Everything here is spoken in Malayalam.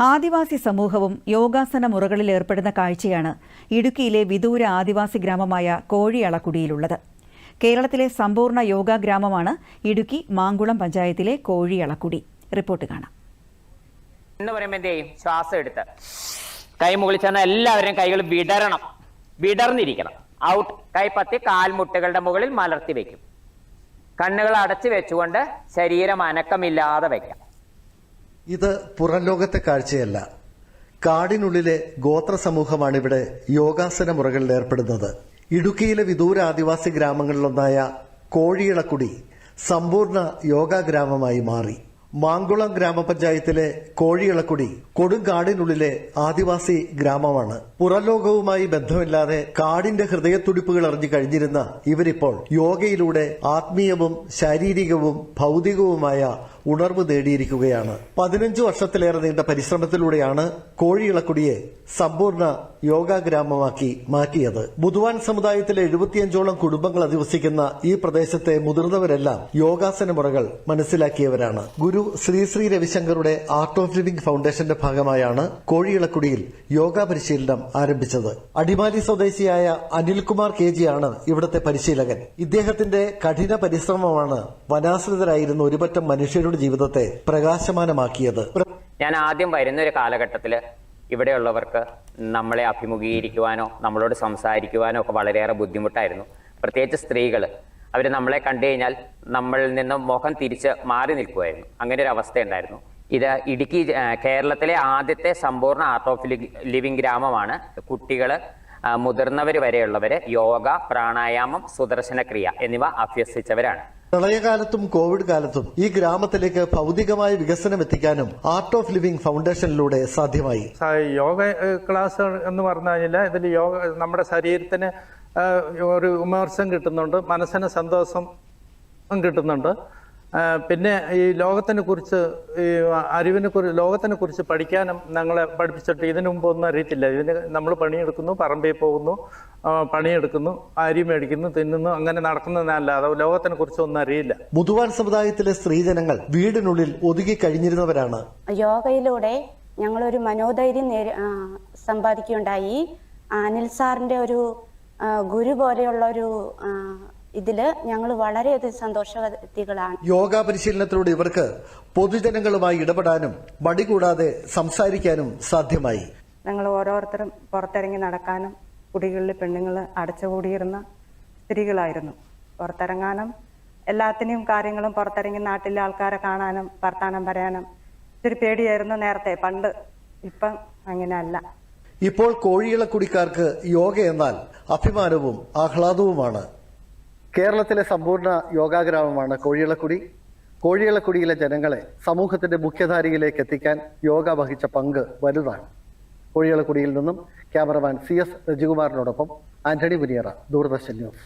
ആദിവാസി സമൂഹവും യോഗാസന മുറകളിൽ ഏർപ്പെടുന്ന കാഴ്ചയാണ് ഇടുക്കിയിലെ വിദൂര ആദിവാസി ഗ്രാമമായ കോഴിയളക്കുടിയിലുള്ളത്. കേരളത്തിലെ സമ്പൂർണ യോഗാ ഗ്രാമമാണ് ഇടുക്കി മാങ്കുളം പഞ്ചായത്തിലെ കോഴിയളക്കുടി. റിപ്പോർട്ട് കാണാം. എന്ന് പറയുമ്പോൾ ശ്വാസം എടുത്ത്. കൈ മുകളിൽ ചെന്ന എല്ലാവരുടെയും കൈകൾ വിടരണം. വിടർന്നിരിക്കണം. ഔട്ട് കൈ പത്തി കാൽമുട്ടുകളുടെ മുകളിൽ മലർത്തി വെക്കും. കണ്ണുകൾ അടച്ചു വെച്ചുകൊണ്ട് ശരീരം അനക്കമില്ലാതെ വെക്കാം. ഇത് പുറംലോകത്തെ കാഴ്ചയല്ല. കാടിനുള്ളിലെ ഗോത്ര സമൂഹമാണ് ഇവിടെ യോഗാസന മുറകളിൽ ഏർപ്പെടുന്നത്. ഇടുക്കിയിലെ വിദൂര ആദിവാസി ഗ്രാമങ്ങളിലൊന്നായ കോഴിയിളക്കുടി സമ്പൂർണ യോഗാ ഗ്രാമമായി മാറി. മാങ്കുളം ഗ്രാമപഞ്ചായത്തിലെ കോഴിയിളക്കുടി കൊടുങ്കാടിനുള്ളിലെ ആദിവാസി ഗ്രാമമാണ്. പുറലോകവുമായി ബന്ധമില്ലാതെ കാടിന്റെ ഹൃദയത്തുടിപ്പുകൾ അറിഞ്ഞു കഴിഞ്ഞിരുന്ന ഇവരിപ്പോൾ യോഗയിലൂടെ ആത്മീയവും ശാരീരികവും ഭൗതികവുമായ ഉണർവ് നേടിയിരിക്കുകയാണ്. പതിനഞ്ചു വർഷത്തിലേറെ നീണ്ട പരിശ്രമത്തിലൂടെയാണ് കോഴിയിളക്കുടിയെ സമ്പൂർണ യോഗാ ഗ്രാമമാക്കി മാറ്റിയത്. ബുധവാൻ സമുദായത്തിലെ എഴുപത്തിയഞ്ചോളം കുടുംബങ്ങൾ അധിവസിക്കുന്ന ഈ പ്രദേശത്തെ മുതിർന്നവരെല്ലാം യോഗാസന മുറകൾ മനസ്സിലാക്കിയവരാണ്. ഗുരു ശ്രീ ശ്രീ രവിശങ്കറുടെ ആർട്ട് ഓഫ് ലിവിംഗ് ഫൗണ്ടേഷന്റെ ഭാഗമായാണ് കോഴിയിളക്കുടിയിൽ യോഗ പരിശീലനം ആരംഭിച്ചത്. അടിമാലി സ്വദേശിയായ അനിൽകുമാർ കെ ജിയാണ് ഇവിടുത്തെ പരിശീലകൻ. ഇദ്ദേഹത്തിന്റെ കഠിന പരിശ്രമമാണ് വനാശ്രിതരായിരുന്ന ഒരുപറ്റം മനുഷ്യരുടെ ജീവിതത്തെ പ്രകാശമാനമാക്കിയത്. ഞാൻ ആദ്യം വരുന്ന ഒരു കാലഘട്ടത്തിൽ ഇവിടെയുള്ളവർക്ക് നമ്മളെ അഭിമുഖീകരിക്കുവാനോ നമ്മളോട് സംസാരിക്കുവാനോ ഒക്കെ വളരെയേറെ ബുദ്ധിമുട്ടായിരുന്നു. പ്രത്യേകിച്ച് സ്ത്രീകൾ അവർ നമ്മളെ കണ്ടു കഴിഞ്ഞാൽ നമ്മളിൽ നിന്നും മുഖം തിരിച്ച് മാറി നിൽക്കുമായിരുന്നു അങ്ങനെ ഒരു അവസ്ഥയുണ്ടായിരുന്നു ഇത് ഇടുക്കി കേരളത്തിലെ ആദ്യത്തെ സമ്പൂർണ ആർട്ട് ഓഫ് ലിവിംഗ് ഗ്രാമമാണ്. കുട്ടികൾ മുതിർന്നവർ വരെയുള്ളവർ യോഗ പ്രാണായാമം സുദർശന ക്രിയ എന്നിവ അഭ്യസിച്ചവരാണ്. പ്രളയകാലത്തും കോവിഡ് കാലത്തും ഈ ഗ്രാമത്തിലേക്ക് ഭൗതികമായ വികസനം എത്തിക്കാനും ആർട്ട് ഓഫ് ലിവിംഗ് ഫൗണ്ടേഷനിലൂടെ സാധ്യമായി. യോഗ ക്ലാസ് എന്ന് പറഞ്ഞു കഴിഞ്ഞാൽ ഇതിൽ യോഗ നമ്മുടെ ശരീരത്തിന് ഒരു ഉമർശം കിട്ടുന്നുണ്ട് മനസ്സിന് സന്തോഷം കിട്ടുന്നുണ്ട്. പിന്നെ ഈ ലോകത്തിനെ കുറിച്ച് ഈ അറിവിനെ കുറിച്ച് ലോകത്തിനെ കുറിച്ച് പഠിക്കാനും ഞങ്ങളെ പഠിപ്പിച്ചിട്ട് ഇതിനു മുമ്പ് ഒന്നും അറിയത്തില്ല. ഇതിന് നമ്മൾ പണിയെടുക്കുന്നു പറമ്പിൽ പോകുന്നു. പണിയെടുക്കുന്നു അരി മേടിക്കുന്നു തിന്നുന്നു അങ്ങനെ നടക്കുന്നതല്ലാതെ ലോകത്തിനെ കുറിച്ച് ഒന്നും അറിയില്ല. മുതുവാൻ സമുദായത്തിലെ സ്ത്രീജനങ്ങൾ വീടിനുള്ളിൽ ഒതുങ്ങി കഴിഞ്ഞിരുന്നവരാണ്. യോഗയിലൂടെ ഞങ്ങളൊരു മനോധൈര്യം സമ്പാദിക്കുകയുണ്ടായി. അനിൽ സാറിന്റെ ഒരു ഗുരു പോലെയുള്ള ഒരു ഇതിൽ ഞങ്ങൾ വളരെയധികം സന്തോഷവതികളാണ്. യോഗ പരിശീലനത്തിലൂടെ ഇവർക്ക് പൊതുജനങ്ങളുമായി ഇടപെടാനും മടി കൂടാതെ സംസാരിക്കാനും സാധ്യമായി. ഞങ്ങൾ ഓരോരുത്തരും പുറത്തിറങ്ങി നടക്കാനും കുടികളിൽ പെണ്ണുങ്ങൾ അടച്ചുകൂടിയിരുന്ന സ്ത്രീകളായിരുന്നു. പുറത്തിറങ്ങാനും എല്ലാത്തിനെയും കാര്യങ്ങളും പുറത്തിറങ്ങി നാട്ടിലെ ആൾക്കാരെ കാണാനും വർത്താനം പറയാനും ഇത്തിരി പേടിയായിരുന്നു നേരത്തെ. പണ്ട് ഇപ്പം അങ്ങനെയല്ല ഇപ്പോൾ കോഴിയിളക്കുടിക്കാർക്ക് യോഗ എന്നാൽ അഭിമാനവും ആഹ്ലാദവുമാണ്. കേരളത്തിലെ സമ്പൂർണ യോഗാഗ്രാമമാണ് കോഴിയിളക്കുടി കോഴിയിളക്കുടിയിലെ ജനങ്ങളെ സമൂഹത്തിന്റെ മുഖ്യധാരയിലേക്ക് എത്തിക്കാൻ യോഗ വഹിച്ച പങ്ക് വലുതാണ്. കോഴിയിളക്കുടിയിൽ നിന്നും ക്യാമറമാൻ സി എസ് രജികുമാറിനോടൊപ്പം ആന്റണി മുനിയറ ദൂരദർശൻ ന്യൂസ്.